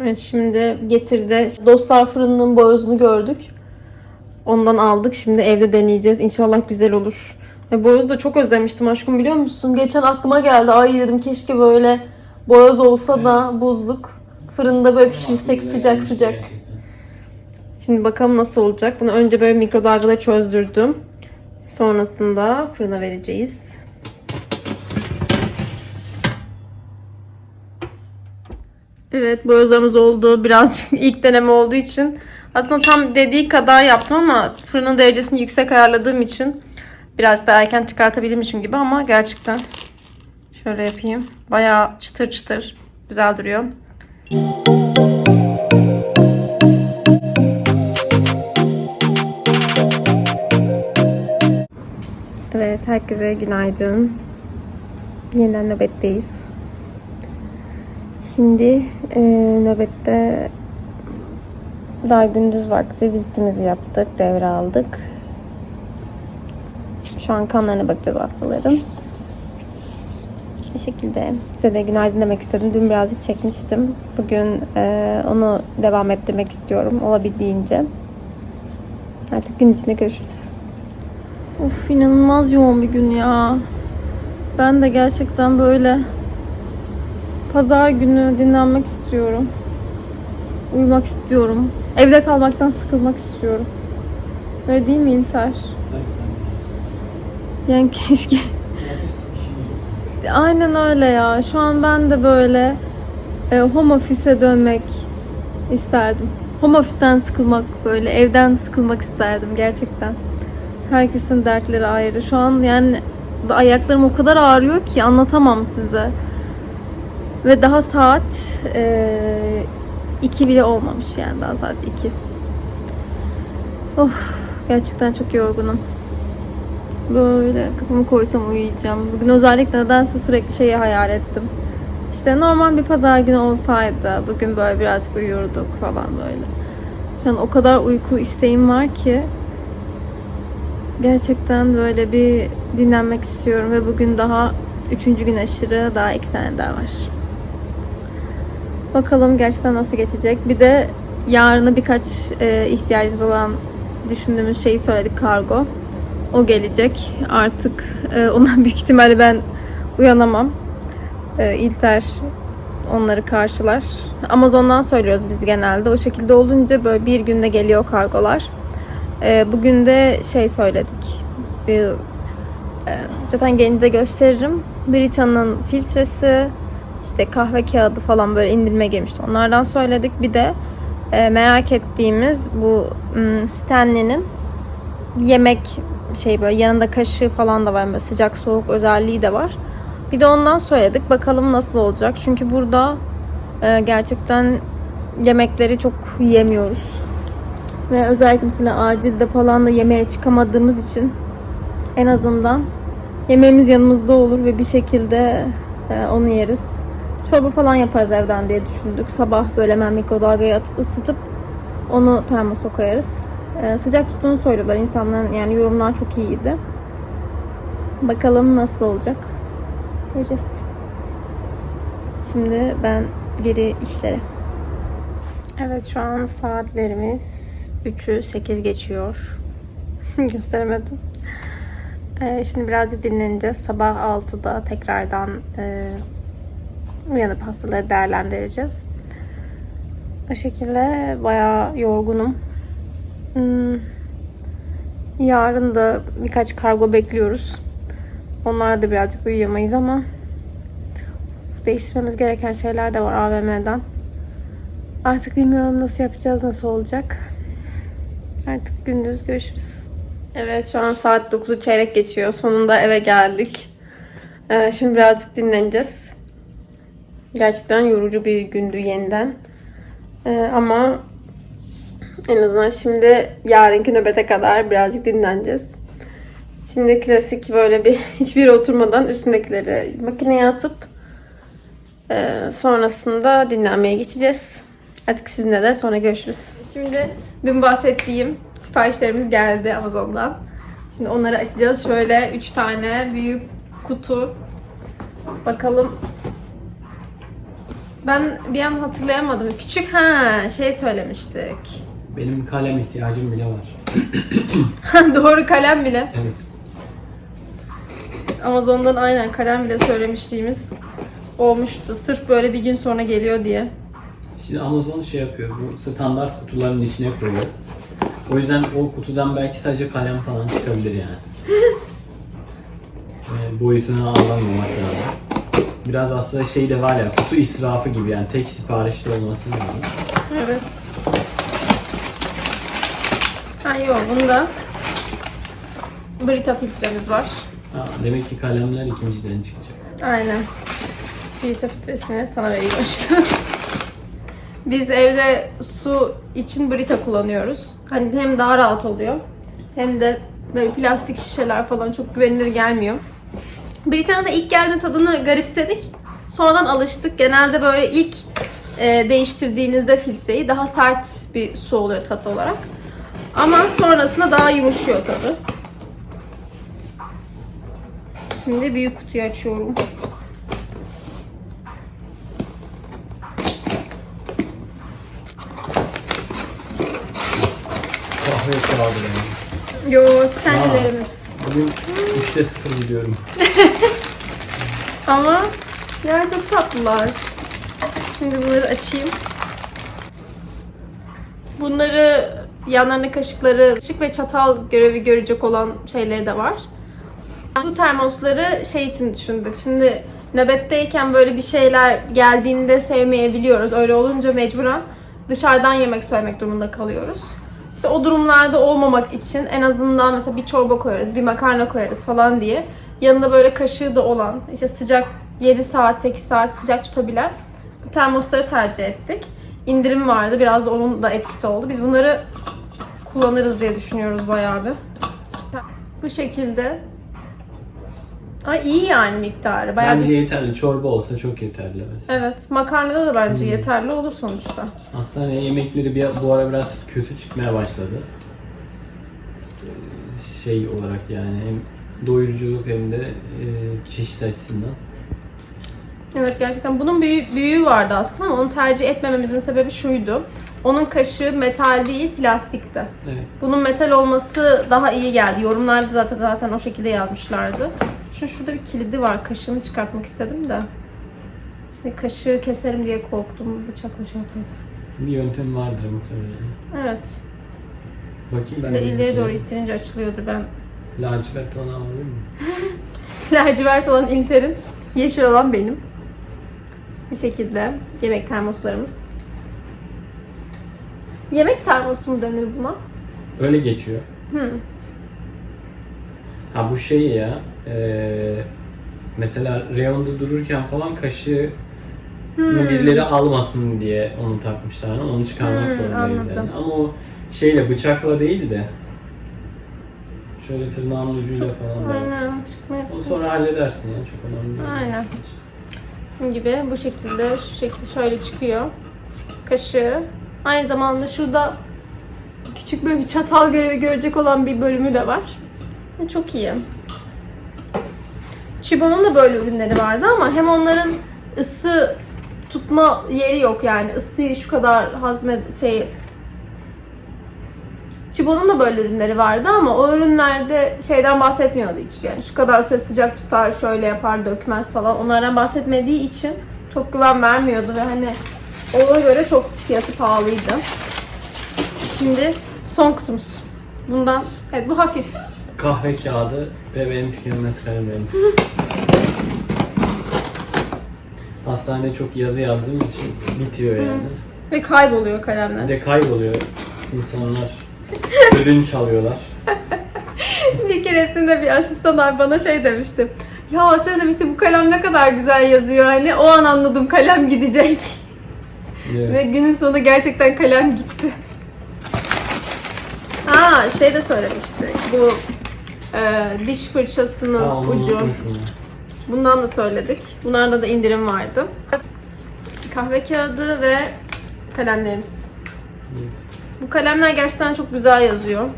Evet şimdi getirdi. Dostlar fırınının boyozunu gördük. Ondan aldık. Şimdi evde deneyeceğiz. İnşallah güzel olur. Ve boyozu da çok özlemiştim aşkım biliyor musun? Geçen aklıma geldi. Ay dedim keşke böyle boyoz olsa da buzluk. Fırında böyle pişirsek sıcak sıcak. Şimdi bakalım nasıl olacak. Bunu önce böyle mikrodalgada çözdürdüm. Sonrasında fırına vereceğiz. Evet boyozlarımız oldu. Birazcık ilk deneme olduğu için aslında tam dediği kadar yaptım ama fırının derecesini yüksek ayarladığım için biraz daha erken çıkartabilmişim gibi ama gerçekten şöyle yapayım. Bayağı çıtır çıtır güzel duruyor. Evet herkese günaydın. Yeniden nöbetteyiz. Şimdi e, nöbette daha gündüz vakti vizitimizi yaptık, devraldık. Şu an kanlarına bakacağız hastaların. Bir şekilde size de günaydın demek istedim. Dün birazcık çekmiştim. Bugün e, onu devam ettirmek istiyorum olabildiğince. Artık gün içinde görüşürüz. Of inanılmaz yoğun bir gün ya. Ben de gerçekten böyle pazar günü dinlenmek istiyorum. Uyumak istiyorum. Evde kalmaktan sıkılmak istiyorum. Öyle değil mi İlter? Yani keşke Aynen öyle ya. Şu an ben de böyle e, home office'e dönmek isterdim. Home office'ten sıkılmak böyle evden sıkılmak isterdim gerçekten. Herkesin dertleri ayrı. Şu an yani ayaklarım o kadar ağrıyor ki anlatamam size. Ve daha saat e, 2 bile olmamış yani daha saat 2. Of gerçekten çok yorgunum. Böyle kafamı koysam uyuyacağım. Bugün özellikle nedense sürekli şeyi hayal ettim. İşte normal bir pazar günü olsaydı bugün böyle birazcık uyurduk falan böyle. Şu an o kadar uyku isteğim var ki gerçekten böyle bir dinlenmek istiyorum ve bugün daha üçüncü gün aşırı daha iki tane daha var. Bakalım gerçekten nasıl geçecek. Bir de yarına birkaç e, ihtiyacımız olan düşündüğümüz şeyi söyledik kargo. O gelecek. Artık e, ona büyük ihtimalle ben uyanamam. E, İlter onları karşılar. Amazon'dan söylüyoruz biz genelde. O şekilde olunca böyle bir günde geliyor kargolar. E, bugün de şey söyledik. Bir, e, zaten gelince de gösteririm. Brita'nın filtresi, işte kahve kağıdı falan böyle indirime girmişti. Onlardan söyledik. Bir de e, merak ettiğimiz bu Stanley'nin yemek şey böyle yanında kaşığı falan da var. Böyle sıcak soğuk özelliği de var. Bir de ondan söyledik. Bakalım nasıl olacak. Çünkü burada e, gerçekten yemekleri çok yiyemiyoruz. Ve özellikle mesela acilde falan da yemeğe çıkamadığımız için en azından yemeğimiz yanımızda olur ve bir şekilde e, onu yeriz. Çorba falan yaparız evden diye düşündük. Sabah böyle hemen mikrodalgaya atıp ısıtıp onu termosa koyarız. Ee, sıcak tuttuğunu söylüyorlar insanların yani yorumlar çok iyiydi. Bakalım nasıl olacak. Göreceğiz. Şimdi ben geri işlere. Evet şu an saatlerimiz 3'ü 8 geçiyor. Gösteremedim. Ee, şimdi birazcık dinleneceğiz. Sabah 6'da tekrardan e, uyanıp hastaları değerlendireceğiz. O şekilde bayağı yorgunum. Hmm. Yarın da birkaç kargo bekliyoruz. Onlar da birazcık uyuyamayız ama değiştirmemiz gereken şeyler de var AVM'den. Artık bilmiyorum nasıl yapacağız, nasıl olacak. Artık gündüz görüşürüz. Evet şu an saat 9'u çeyrek geçiyor. Sonunda eve geldik. Ee, şimdi birazcık dinleneceğiz. Gerçekten yorucu bir gündü yeniden. Ee, ama en azından şimdi yarınki nöbete kadar birazcık dinleneceğiz. Şimdi klasik böyle bir hiçbir oturmadan üstündekileri makineye atıp e, sonrasında dinlenmeye geçeceğiz. Artık sizinle de sonra görüşürüz. Şimdi dün bahsettiğim siparişlerimiz geldi Amazon'dan. Şimdi onları açacağız. Şöyle 3 tane büyük kutu. Bakalım Ben bir an hatırlayamadım. Küçük ha şey söylemiştik. Benim kalem ihtiyacım bile var. Doğru kalem bile. Evet. Amazon'dan aynen kalem bile söylemişliğimiz olmuştu. Sırf böyle bir gün sonra geliyor diye. Şimdi Amazon şey yapıyor, bu standart kutuların içine koyuyor. O yüzden o kutudan belki sadece kalem falan çıkabilir yani. Ee, boyutunu anlamamak lazım. Biraz aslında şey de var ya, kutu israfı gibi yani tek siparişte olması lazım. Evet. Ha yok bunda Brita filtremiz var. Ha, demek ki kalemler ikinciden çıkacak. Aynen. Brita filtresini sana vereyim aşkım. Biz evde su için Brita kullanıyoruz. Hani hem daha rahat oluyor hem de böyle plastik şişeler falan çok güvenilir gelmiyor. Brita'nın da ilk gelme tadını garipsedik. Sonradan alıştık. Genelde böyle ilk e, değiştirdiğinizde filtreyi daha sert bir su oluyor tat olarak. Ama sonrasında daha yumuşuyor tadı. Şimdi büyük kutuyu açıyorum. Kahve yalnız. Yo stenlerimiz. Bugün 3'te 0 gidiyorum. Ama ya çok tatlılar. Şimdi bunları açayım. Bunları yanlarına kaşıkları, kaşık ve çatal görevi görecek olan şeyleri de var. Bu termosları şey için düşündük. Şimdi nöbetteyken böyle bir şeyler geldiğinde sevmeyebiliyoruz. Öyle olunca mecburen dışarıdan yemek söylemek durumunda kalıyoruz. İşte o durumlarda olmamak için en azından mesela bir çorba koyarız, bir makarna koyarız falan diye. Yanında böyle kaşığı da olan, işte sıcak 7 saat, 8 saat sıcak tutabilen bu termosları tercih ettik. İndirim vardı, biraz da onun da etkisi oldu. Biz bunları kullanırız diye düşünüyoruz bayağı bir. Bu şekilde. Ay iyi yani miktarı. Bayağı Bence yeterli. Çorba olsa çok yeterli mesela. Evet, makarnada da bence yeterli olur sonuçta. Hani yemekleri bir, bu ara biraz kötü çıkmaya başladı. Ee, Şey olarak yani hem doyuruculuk hem de e, çeşit açısından. Evet gerçekten bunun büyü- büyüğü vardı aslında ama onu tercih etmememizin sebebi şuydu. Onun kaşığı metal değil plastikti. Evet. Bunun metal olması daha iyi geldi. Yorumlarda zaten zaten o şekilde yazmışlardı. Şu şurada bir kilidi var. Kaşığını çıkartmak istedim de. Şimdi kaşığı keserim diye korktum. Bıçakla şey yapmayız. Bir yöntem vardır muhtemelen. Evet. Bakayım ben Bir de bir ileri iki- doğru ittirince açılıyordu ben. Lacivert olan alabilir miyim? Lacivert olan Inter'in, yeşil olan benim. Bir şekilde yemek termoslarımız. Yemek termosu mu denir buna? Öyle geçiyor. Hı. Ha bu şey ya. Eee, mesela reyonda dururken falan kaşığı birileri almasın diye onu takmışlar. Onu çıkarmak Hmm, zorundayız anladım. yani. Ama o şeyle bıçakla değil de şöyle tırnağın ucuyla falan belki. Aynen çıkmaya Onu sonra halledersin ya çok önemli değil. Aynen. Bunun gibi bu şekilde şu şekilde şöyle çıkıyor. Kaşığı. Aynı zamanda şurada küçük böyle bir çatal görevi görecek olan bir bölümü de var. Çok iyi. Chibo'nun da böyle ürünleri vardı ama hem onların ısı tutma yeri yok yani. Isıyı şu kadar hazmet şey Chibo'nun da böyle ürünleri vardı ama o ürünlerde şeyden bahsetmiyordu hiç. Yani şu kadar süre sıcak tutar, şöyle yapar, dökmez falan. Onlardan bahsetmediği için çok güven vermiyordu ve hani ona göre çok fiyatı pahalıydı. Şimdi son kutumuz. Bundan, evet bu hafif. Kahve kağıdı ve benim tükenmez kalemlerim. Hastanede çok yazı yazdığımız için bitiyor yani. Ve kayboluyor kalemler. Bir de kayboluyor. İnsanlar ödünç alıyorlar. bir keresinde bir asistan bana şey demişti. Ya sen demişti bu kalem ne kadar güzel yazıyor hani o an anladım kalem gidecek. Evet. Ve günün sonunda gerçekten kalem gitti. Aa şey de söylemişti. Bu e, diş fırçasının Aa, ucu. Bundan da söyledik. Bunlarda da indirim vardı. Kahve kağıdı ve kalemlerimiz. Evet. Bu kalemler gerçekten çok güzel yazıyor.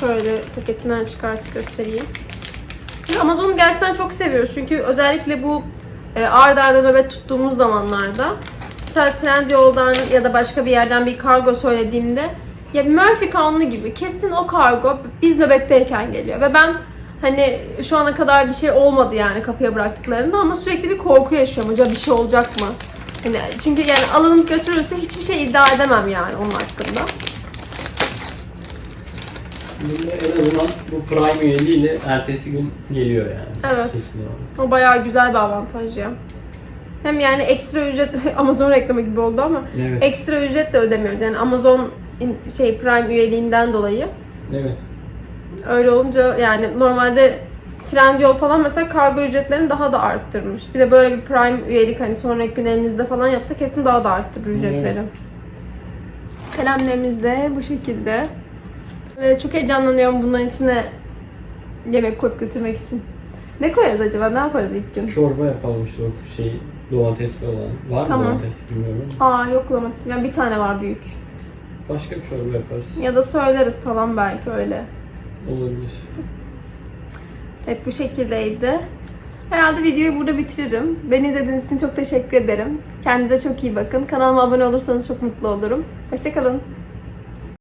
Şöyle paketinden çıkartıp göstereyim. Amazon'u gerçekten çok seviyoruz çünkü özellikle bu e, arda arda nöbet tuttuğumuz zamanlarda mesela Trendyol'dan ya da başka bir yerden bir kargo söylediğimde ya Murphy kanunu gibi kesin o kargo biz nöbetteyken geliyor ve ben hani şu ana kadar bir şey olmadı yani kapıya bıraktıklarında ama sürekli bir korku yaşıyorum. Acaba bir şey olacak mı? Hani çünkü yani alınıp götürülürse hiçbir şey iddia edemem yani onun hakkında. Bunda en azından bu Prime üyeliğiyle ertesi gün geliyor yani. Evet. Kesin olarak. O bayağı güzel bir avantaj ya. Hem yani ekstra ücret Amazon reklamı gibi oldu ama Evet. ekstra ücret de ödemiyoruz. Yani Amazon şey Prime üyeliğinden dolayı. Evet. Öyle olunca yani normalde Trendyol falan mesela kargo ücretlerini daha da arttırmış. Bir de böyle bir Prime üyelik hani sonraki gün elinizde falan yapsa kesin daha da arttırır ücretleri. Kalemlerimiz de bu şekilde. Ve çok heyecanlanıyorum bunların içine yemek koyup götürmek için. Ne koyarız acaba? Ne yaparız ilk gün? Çorba yapalım işte o şey domates falan. Var mı Tamam. domates bilmiyorum. Aa yok domates. Yani bir tane var büyük. Başka bir çorba yaparız. Ya da söyleriz falan belki öyle. Olabilir. Evet bu şekildeydi. Herhalde videoyu burada bitiririm. Beni izlediğiniz için çok teşekkür ederim. Kendinize çok iyi bakın. Kanalıma abone olursanız çok mutlu olurum. Hoşçakalın.